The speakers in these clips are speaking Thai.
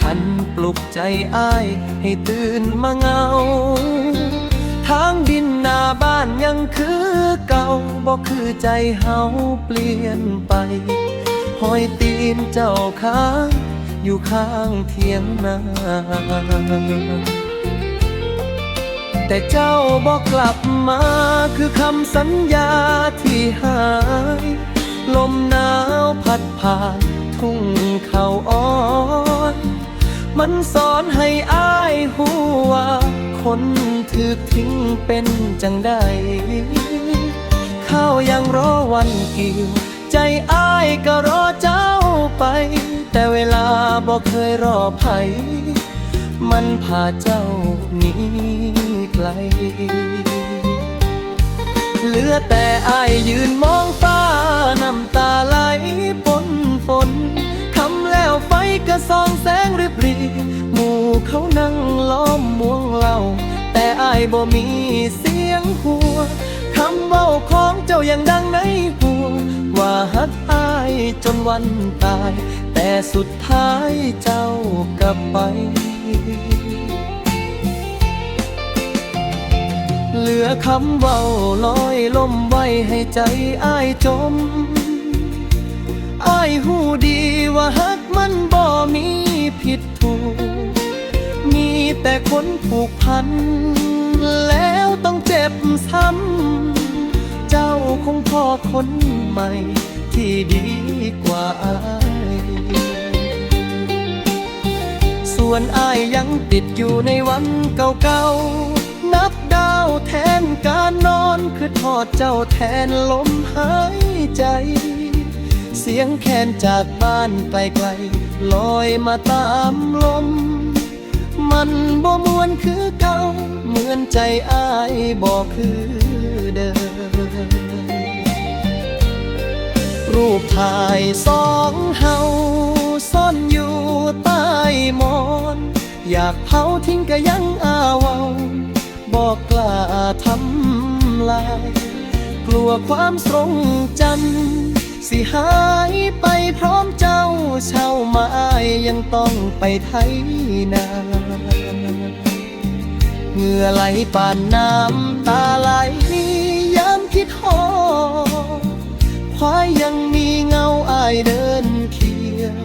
ขันปลุกใจอ้ายให้ตื่นมาเงา ทางดินหน้าบ้านยังคือเก่าบอกคือใจเฮาเปลี่ยนไป หอยตีนเจ้าค้างอยู่ข้างเทียงนาแต่เจ้าบอกกลับมาคือคำสัญญาที่หาย ลมหนาวพัดผ่านทุ่งเขาอ่อน มันสอนให้อายหัว คนถูกทิ้งเป็นจังใดข้าวยังรอวันเกี่ยวใจอ้ายก็รอเจ้าไป แต่เวลาบอกเคยรอไผมันพาเจ้าหนีไกล เหลือแต่อายยืนมองฟ้าน้ำตาไหลปนฝน วไฟก็ส่องแสงริบรี หมู่เขานั่งล้อมมวงเรา แต่อายบ่มีเสียงหัว คำเว้าของเจ้ายังดังในหัว ว่าฮักอายจนวันตาย แต่สุดท้ายเจ้ากลับไป เหลือคำเว้าลอยลมไว้ให้ใจอ้ายจม อ้ายหูดีว่าฮัก มันบ่มีผิดถูก มีแต่คนผูกพัน แล้วต้องเจ็บซ้ำ เจ้าคงพอคนใหม่ ที่ดีกว่าอายส่วนอายยังติดอยู่ในวันเก่าๆ นับดาวแทนการนอนคือทอดเจ้าแทนลมหายใจ สียงแคนจากบ้านไกลๆลอยมาตามลม มันบ่มวนคือเก่าเหมือนใจอายบอกคือเดิม รูปถ่ายสองเฮาซ่อนอยู่ใต้หมอนอยากเผาทิ้งก็ยังอาวาบอกกล้าทำลาย กลัวความทรงจำ สิหายไปพร้อมเจ้าเช่าไม้ยังต้องไปไทยนาเหงื่อไหลปานน้ำตาไหลยามคิดหอดควายยังมีเงาอายเดินเคียง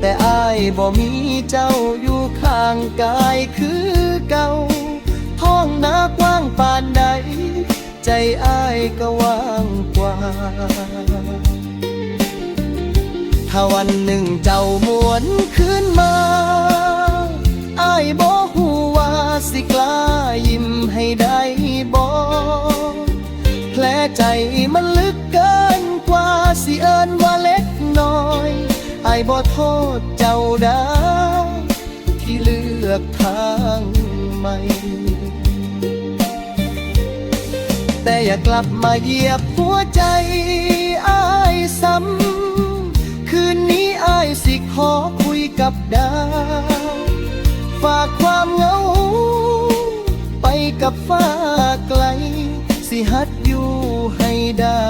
แต่อายบ่มีเจ้าอยู่ข้างกายคือเก่า วันหนึ่งเจ้ามวนขึ้นมาอายบ่หูว่าสิกล้ายิ้มให้ได้บ่แผลใจมันลึกเกินกว่าสิเอินว่าเล็กน้อยอ้ายบ่โทษเจ้าด้ที่เลือกทางใหม่แต่อย่ากลับมาเหยียบหัวใจอ้ายซ้ำ อ้ายสิขอคุยกับดาว ฝากความเหงา ไปกับฟ้าไกล สิฮัดอยู่ให้ได้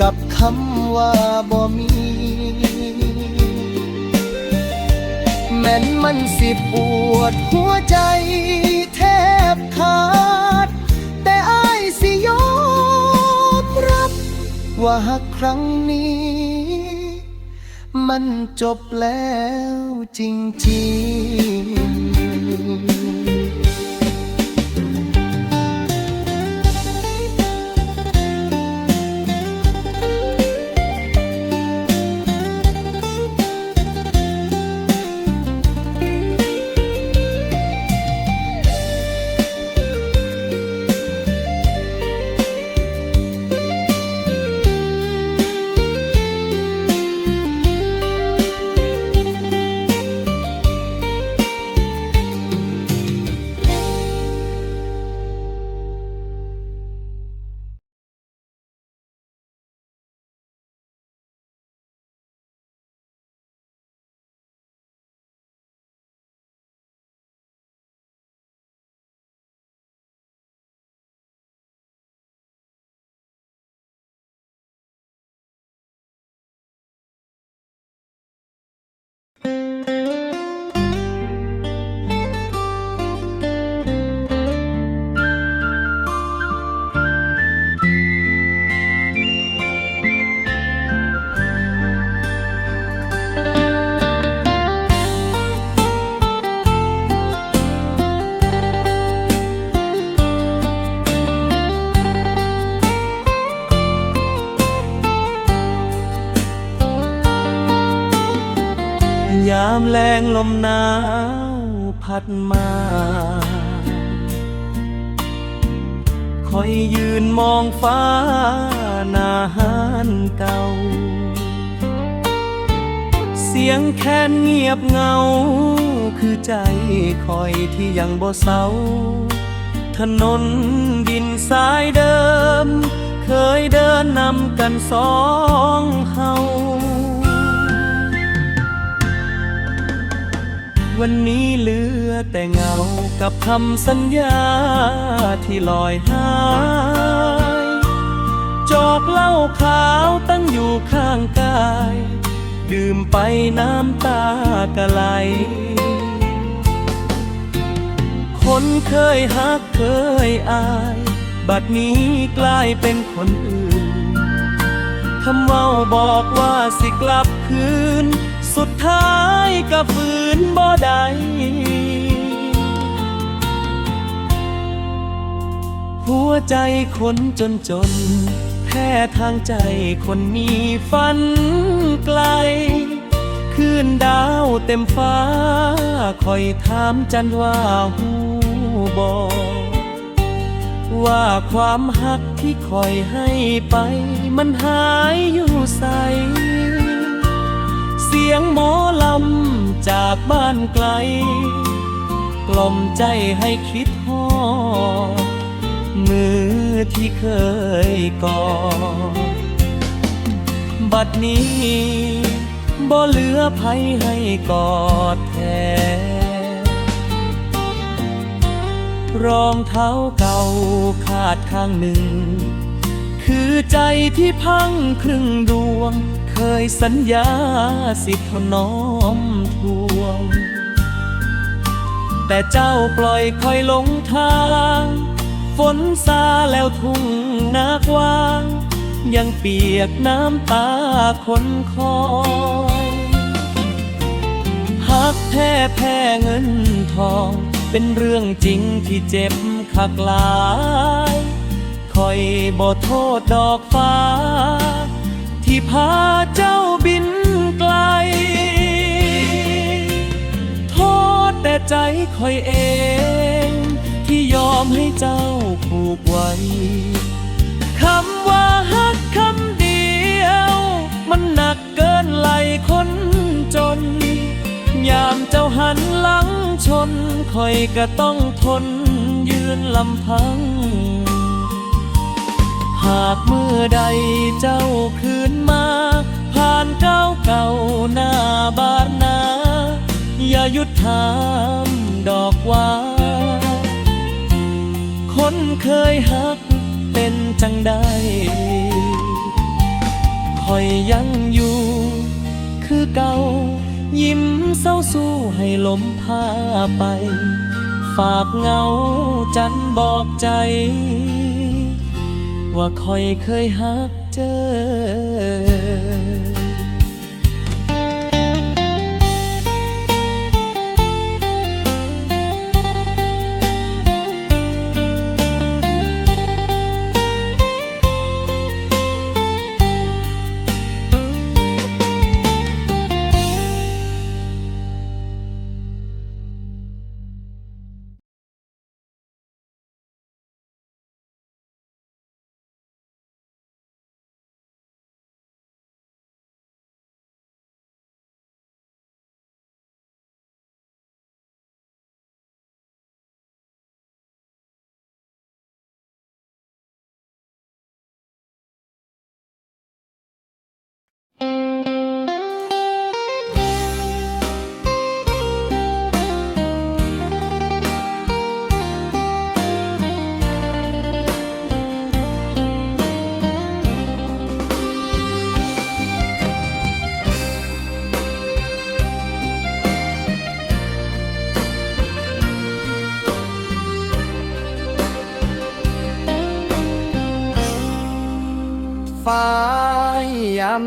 กับคำว่าบ่มี แม้นมันสิปวดหัวใจแทบขาด แต่อายสิยอมรับ ว่าหักครั้งนี้ มันจบแล้วจริงๆามแรงลมหนาวพัดมา คอยยืนมองฟ้าหนาหานเก่า เสียงแค้นเงียบเงา คือใจคอยที่ยังบ่เศร้า ถนนดินสายเดิม เคยเดินนำกันสองเฮา วันนี้เหลือแต่เงากับคำสัญญาที่ลอยหายจอกเหล้าขาวตั้งอยู่ข้างกาย ดื่มไปน้ำตากะไหล คนเคยฮักเคยอาย บัดนี้กลายเป็นคนอื่นคำเว่าบอกว่าสิกลับคืน สุดท้ายก็ฝืนบ่ได้หัวใจคนจนจน แพ้ทางใจคนมีฝันไกล คืนดาวเต็มฟ้า คอยถามจันว่าหูบอกว่าความหักที่คอยให้ไป มันหายอยู่ใส สียงหมอลำจากบ้านไกล กล่อมใจให้คิดฮอดมือที่เคยกอดบัดนี้บ่เหลือไผให้กอดแทนรองเท้าเก่าขาดข้างหนึ่ง คือใจที่พังครึ่งดวง เคยสัญญาสิทน้อมทวง แต่เจ้าปล่อยคอยหลงทาง ฝนซาแล้วทุ่งนากว้าง ยังเปียกน้ำตาคนคอยหักแท้แพ้เงินทอง เป็นเรื่องจริงที่เจ็บคักหลายคอยบ่โทษดอกฟ้า ใจคอยเอง ที่ยอมให้เจ้าผูกไว้คำว่าฮักคำเดียว มันหนักเกินไหลคนจน ยามเจ้าหันหลังชนคอยก็ต้องทนยืนลำพัง หากเมื่อใดเจ้าคืนมา ผ่านเก้าเก่าหน้าบานนา อย่าหยุดถามดอกว่า คนเคยหักเป็นจังใดคอยยังอยู่ คือเก่า ยิ้มเศร้าสู้ให้ลมพาไป ฝากเงาจันบอกใจ ว่าคอยเคยหักเจอ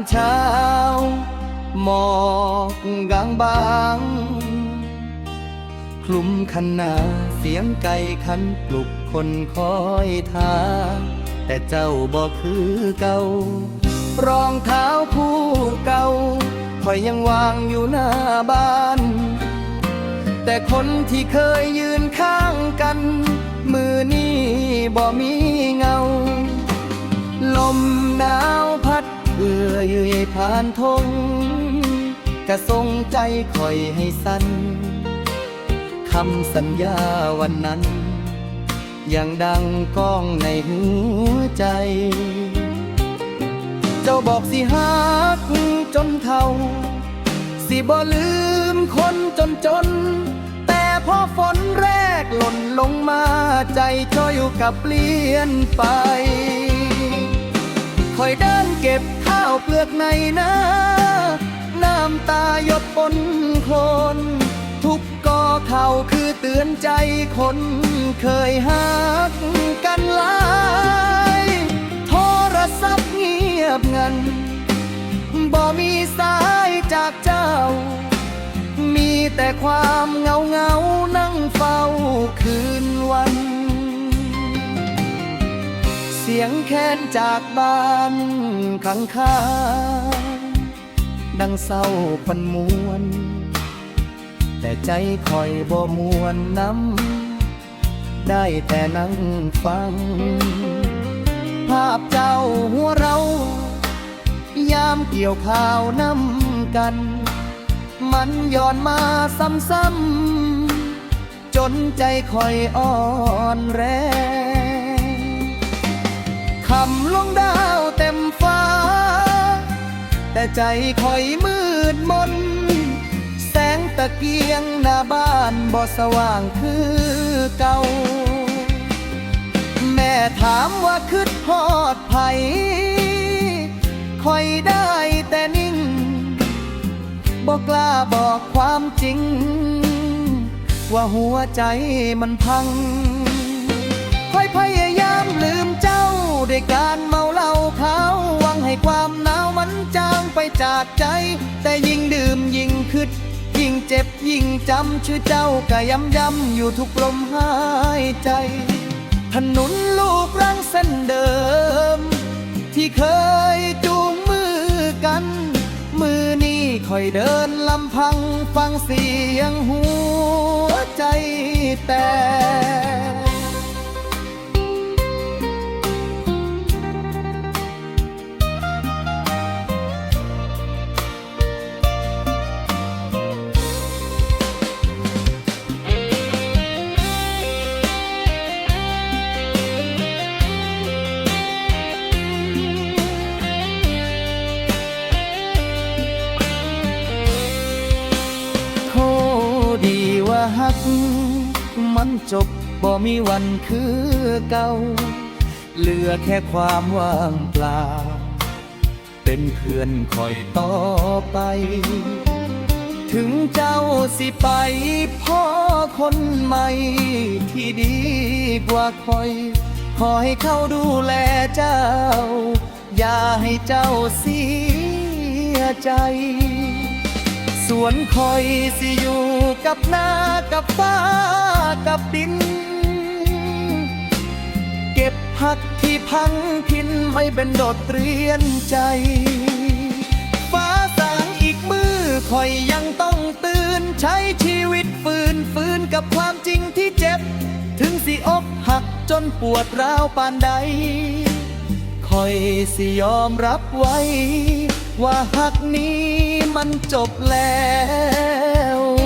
เช้า หมอกกลางบางคลุมคันนาเสียงไก่ขันปลุกคนคอยทางแต่เจ้าบอกคือเก่ารองเท้าคู่เก่าคอยยังวางอยู่หน้าบ้าน แต่คนที่เคยยืนข้างกัน มือนี้บ่มีเงา ลมหนาวพัด เอื่อยื่ผ่านทงกระทรงใจคอยให้สั่นคำสัญญาวันนั้น ยังดังก้องในหัวใจ เจ้าบอกสิฮักจนเท่า สิบ่ลืมคนจนจน แต่พอฝนแรกหล่นลงมาใจจอยอยกับเปลี่ยนไปคอยเดินเก็บาวเปลือกในนาน้ำตาหยดปนโคลนทุกกอเข่าคือเตือนใจคนเคยหักกันหลายโทรศัพท์เงียบงันบ่มีสายจากเจ้า มีแต่ความเหงาเงานั่งเฝ้าคืนวัน สียงแค้นจากบ้านข้างข้างๆดังเศร้าพันมวน แต่ใจคอยบ่มวนน้ำได้แต่นั่งฟัง ภาพเจ้าหัวเรา ยามเกี่ยวข้าวน้ำกัน มันย้อนมาซ้ำๆจนใจคอยอ่อนแรง คำลงดาวเต็มฟ้า แต่ใจคอยมืดมน แสงตะเกียงหน้าบ้านบ่สว่างคือเก่า แม่ถามว่าคืดฮอดไผคอยได้แต่นิ่งบอกกล้าบอกความจริง ว่าหัวใจมันพัง ด้วยการเมาเหล้าเขาหวังให้ความหนาวมันจางไปจากใจ แต่ยิ่งดื่มยิ่งคิดยิ่งเจ็บยิ่งจำชื่อเจ้าก็ย้ำย้ำอยู่ทุกลมหายใจ ถนนลูกรังเส้นเดิม ที่เคยจูงมือกัน มือนี้คอยเดินลำพังฟังเสียงหัวใจแต่ คือเก่า เหลือแค่ความว่างเปล่า เป็นเพื่อนคอยต่อไป ถึงเจ้าสิไปพ่อคนใหม่ที่ดีกว่าคอย ขอให้เขาดูแลเจ้า อย่าให้เจ้าเสียใจส่วนคอยสิอยู่กับนากับฟ้ากับดิน เก็บผักที่พังพินไม่เป็นโดดเรียนใจ ฟ้าสางอีกมือคอยยังต้องตื่นใช้ชีวิตฝืนฝืนกับความจริงที่เจ็บ ถึงสิอกหักจนปวดร้าวปานใดคอยสิยอมรับไว้ ว่าหักนี้มันจบแล้ว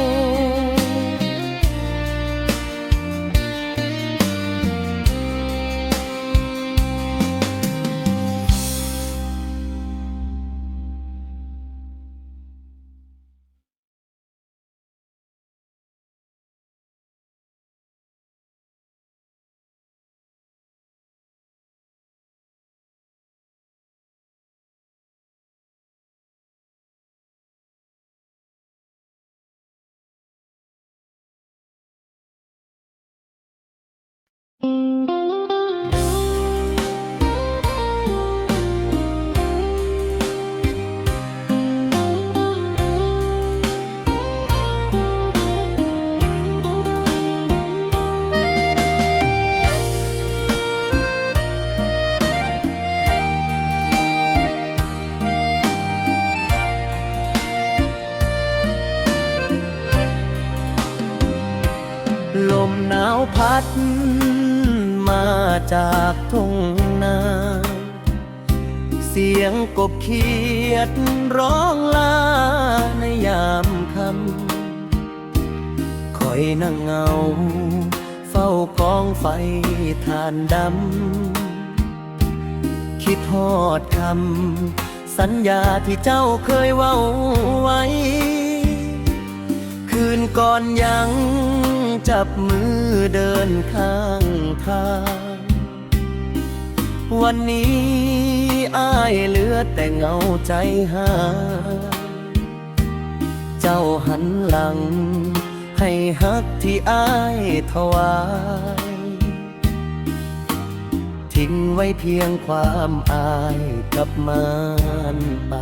มาจากทุ่งนา เสียงกบเขียดร้องลาในยามค่ำคอยนั่งเงา เฝ้ากองไฟทานดำ คิดทอดคำ สัญญาที่เจ้าเคยเว้าไว้ คืนก่อนยัง จับมือเดินข้างทาง วันนี้อายเหลือแต่เงาใจหา เจ้าหันหลัง ให้ฮักที่อายถวาย ทิ้งไว้เพียงความอายกับมานไป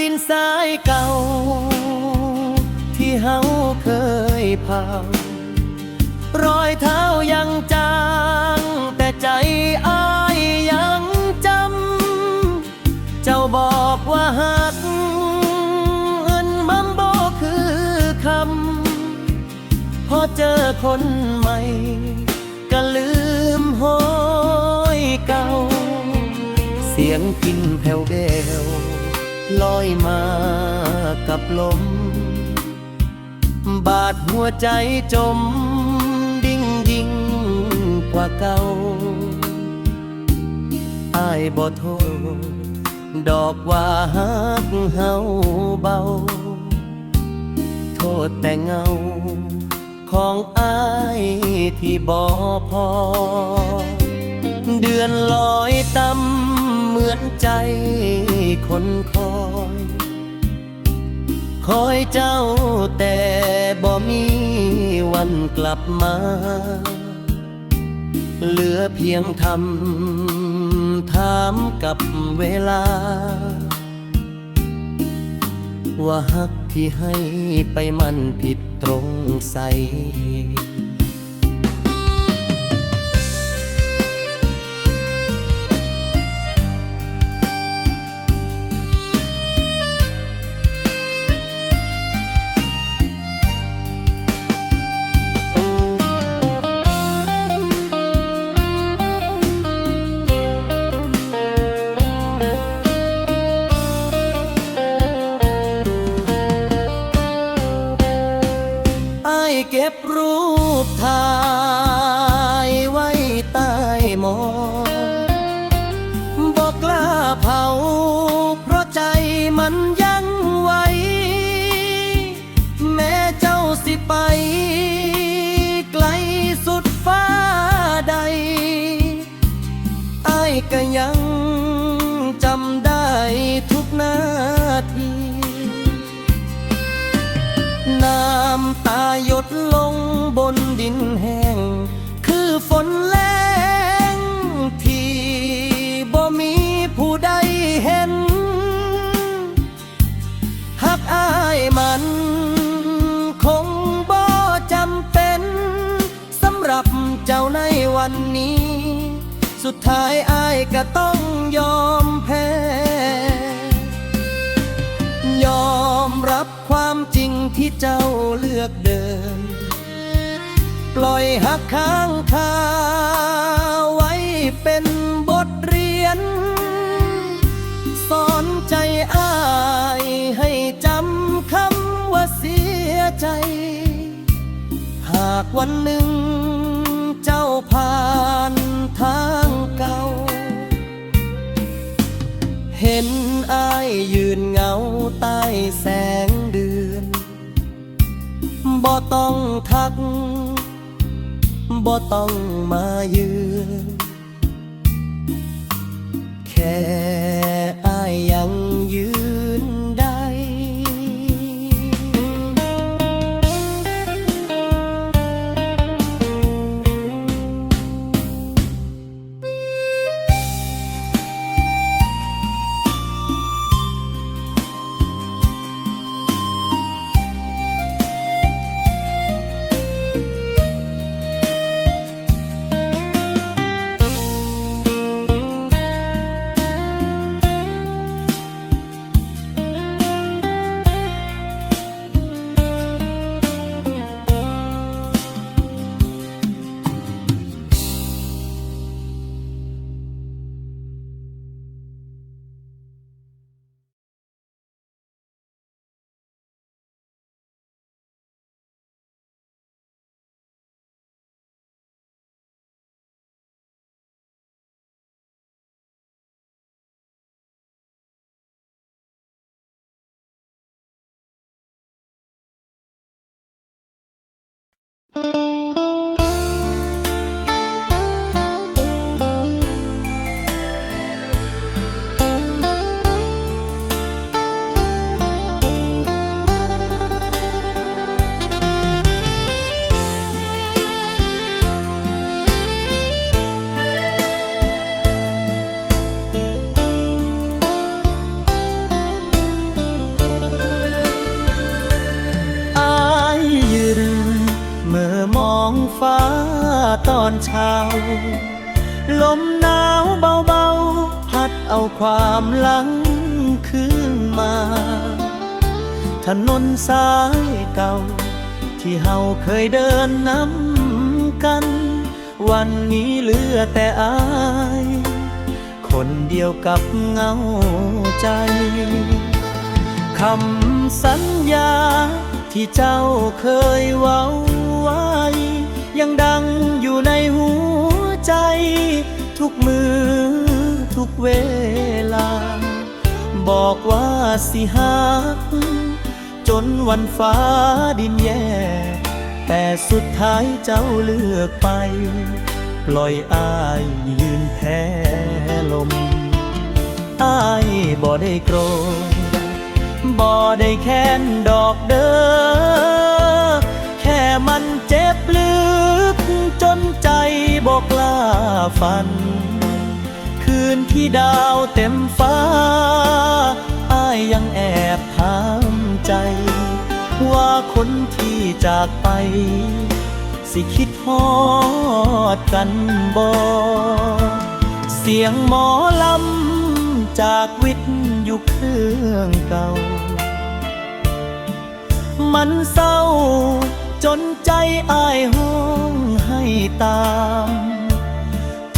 ดินสายเก่า ที่เฮาเคยผ่ารอยเท้ายังจาง แต่ใจอายยังจำ เจ้าบอกว่าหักเอินมันบอกคือคำ พอเจอคนใหม่ก็ลืมหอยเก่า เสียงพินแผ่วเบว ลอยมากับลม บาดหัวใจจม ดิ่งยิ่งกว่าเก่าอายบ่โทษดอกว่าฮักเฮาเบา โทษแต่เงา ของอายที่บ่พอ เดือนลอยต่ำ เหมือนใจคนคอย คอยเจ้าแต่บ่มีวันกลับมา เหลือเพียงทำถามกับเวลา ว่าฮักที่ให้ไปมันผิดตรงใส ค้างคาไว้เป็นบทเรียน สอนใจอ้ายให้จำคำว่าเสียใจ หากวันหนึ่ง บ่ต้องมาเยือนแค่ ฟ้าตอนเช้า ลมหนาวเบาๆ พัดเอาความหลังคืนมา ถนนสายเก่า ที่เฮาเคยเดินนำกัน วันนี้เหลือแต่อาย คนเดียวกับเงาใจคำสัญญาที่เจ้าเคยเว้าว ยังดังอยู่ในหัวใจ ทุกมือทุกเวลา บอกว่าสิหัก จนวันฟ้าดินแย่ แต่สุดท้ายเจ้าเลือกไป ปล่อยอายยืนแพ้ลมอายบ่ได้โกรธบ่ได้แค้นดอกเด้อแค่มัน ลึกจนใจบอกกล้าฝัน คืนที่ดาวเต็มฟ้าอายยังแอบถามใจ ว่าคนที่จากไป สิคิดฮอดกันบ่เสียงหมอลำจากวิทยุเครื่องเก่า มันเศร้า จนใจอายห้องให้ตาม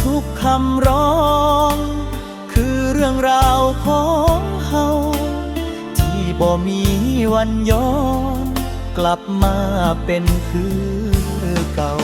ทุกคำร้อง คือเรื่องราวของเฮาที่บ่มีวันย้อน กลับมาเป็นคือเก่า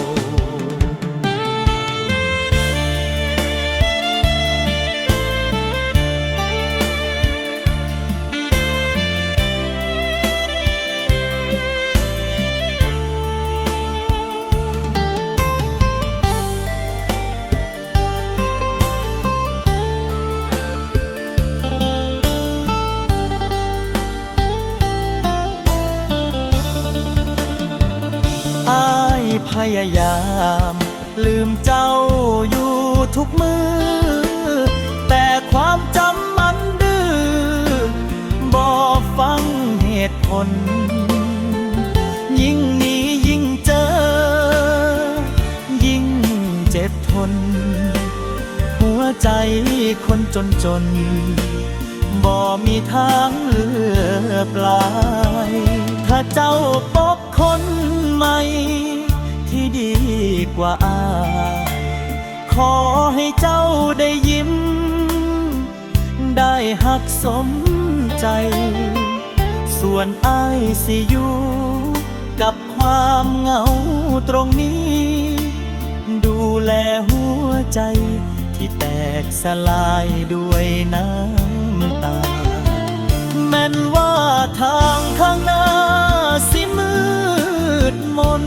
ยพยายาม ลืมเจ้าอยู่ทุกมือ แต่ความจำมันดื้อบ่ฟังเหตุผล ยิ่งหนียิ่งเจอ ยิ่งเจ็บทน หัวใจคนจนจนบ่มีทางเลือกลาย ถ้าเจ้าพบคนใหม่ ดีกว่าอาขอให้เจ้าได้ยิ้ม ได้หักสมใจ ส่วนอายสิอยู่กับความเหงาตรงนี้ ดูแลหัวใจที่แตกสลายด้วยน้ำตา แม้นว่าทางข้างหน้าสิมืดมน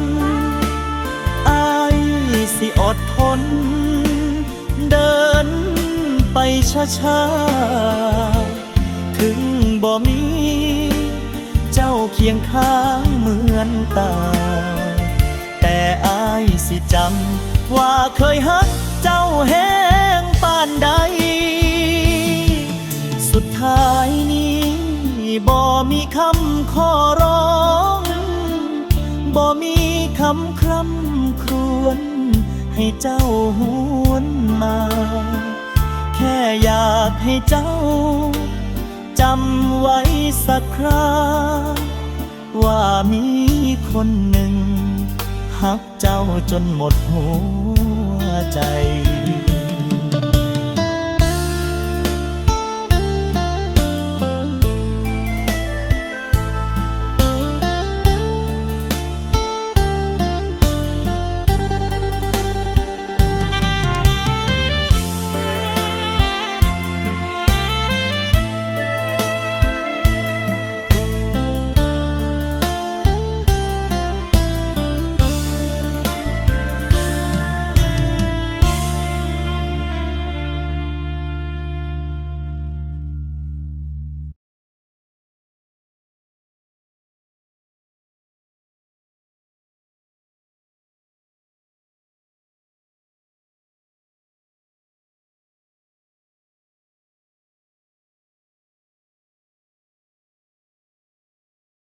สิอดทน เดินไปช้าๆ ถึงบ่มี เจ้าเคียงข้างเหมือนตา แต่อายสิจำ ว่าเคยฮักเจ้าแห้งปานใด สุดท้ายนี้บ่มีคำขอร้องบ่มีคำคร่ำ ให้เจ้าหวนมา แค่อยากให้เจ้าจำไว้สักคราว่ามีคนหนึ่งหักเจ้าจนหมดหัวใจ